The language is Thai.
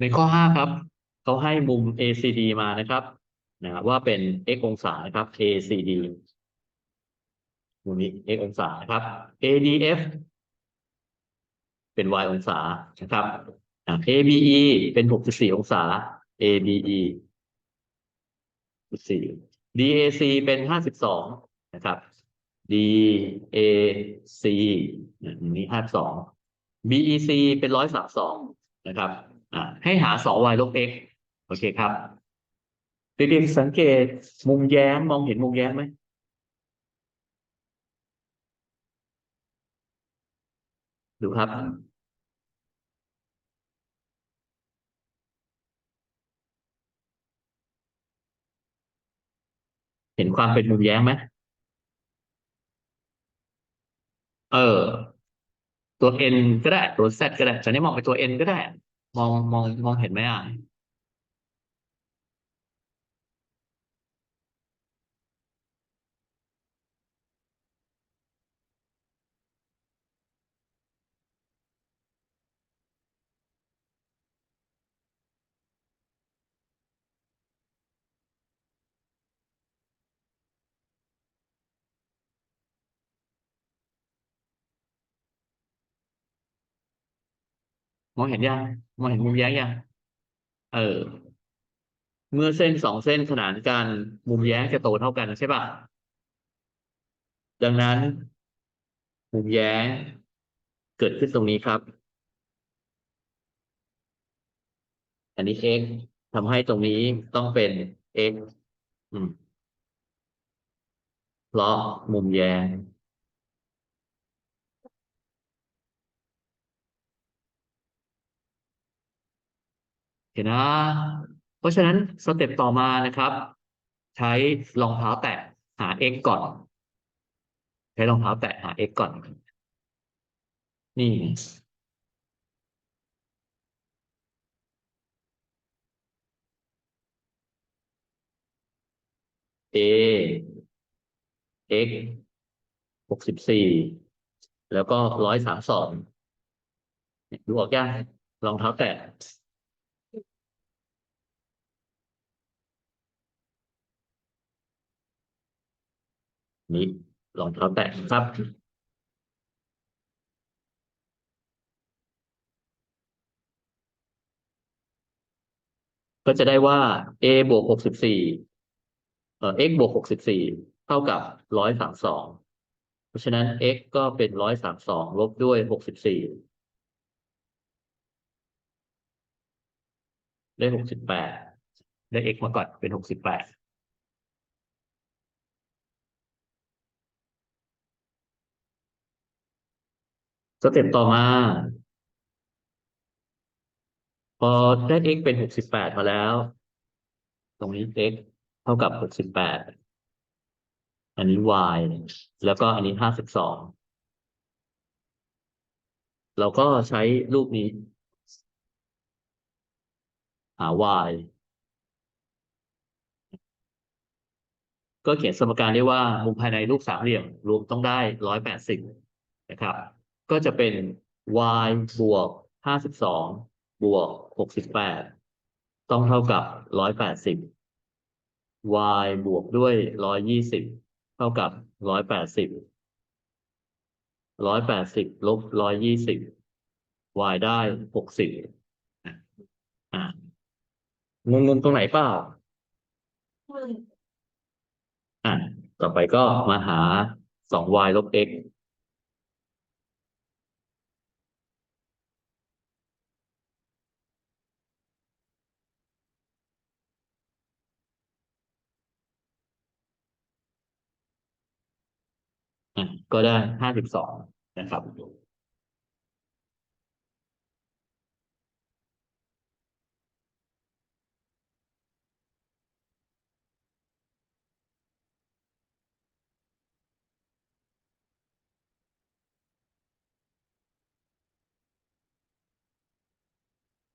ในข้อห้าครับเขาให้มุม ACD มานะครับนะว่าเป็น x องศานะครับ ACD มุมนี้ x องศานะครับ ADF เป็น y องศานะครับอะ ABE เป็น64องศา ABE 64 DAC เป็น52นะครับ DAC เนี่ยอันนี้52 BEC เป็น132นะครับ ให้หา 2y ลบ x โอเคครับเด็กๆสังเกตมุมแย้มมองเห็นมุมแย้มไหมดูครับ เห็นความเป็นมุมแย้มไหมเออ ตัว n ก็ได้ ตัว z ก็ได้แต่นี่มองไปตัว n ก็ได้ มองมองมองเห็นไหมอะ องเห็นยังมองเห็นมุมแย้งยังเออ เมื่อเส้นสองเส้นขนานกันมุมแย้งจะโตเท่ากันใช่ป่ะดังนั้น มุมแย้งเกิดขึ้นตรงนี้ครับ อันนี้ x ทำให้ตรงนี้ต้องเป็น x อืมเพราะมุมแย้ง เห็นนะ เพราะฉะนั้นสเต็ปต่อมานะครับ ใช้รองเท้าแตะหา x ก่อน ใช้รองเท้าแตะหา x ก่อน นี่ a x หกสิบสี่แล้วก็ร้อยสามสองดูออกยังรองเท้าแตะ นี่รองเท้าแตะครับก็จะได้ว่า a บวกหกสิบสี่เอ่อ x บวกหกสิบสี่เท่ากับร้อยสามสองเพราะฉะนั้น x ก็เป็นร้อยสามสองลบด้วยหกสิบสี่ได้หกสิบแปดได้ x มาก่อนเป็นหกสิบแปด สเต็ปต่อมา พอได้ x เป็นหกสิบแปดมาแล้ว ตรงนี้ x เท่ากับหกสิบแปดอันนี้ y แล้วก็อันนี้ห้าสิบสองเราก็ใช้รูปนี้ หา y ก็เขียนสมการได้ว่า มุมภายในรูปสามเหลี่ยมรวมต้องได้ร้อยแปดสิบนะครับ ก็จะเป็น y บวกห้าสิบสองบวกหกสิบแปดต้องเท่ากับร้อยแปดสิบ y บวกด้วยร้อยยี่สิบเท่ากับร้อยแปดสิบร้อยแปดสิบลบร้อยยี่สิบ y ได้หกสิบอ่างงตรงไหนเปล่าอะต่อไปก็มาหาสอง y ลบ x ก็ได้ห้าสิบสองนะครับ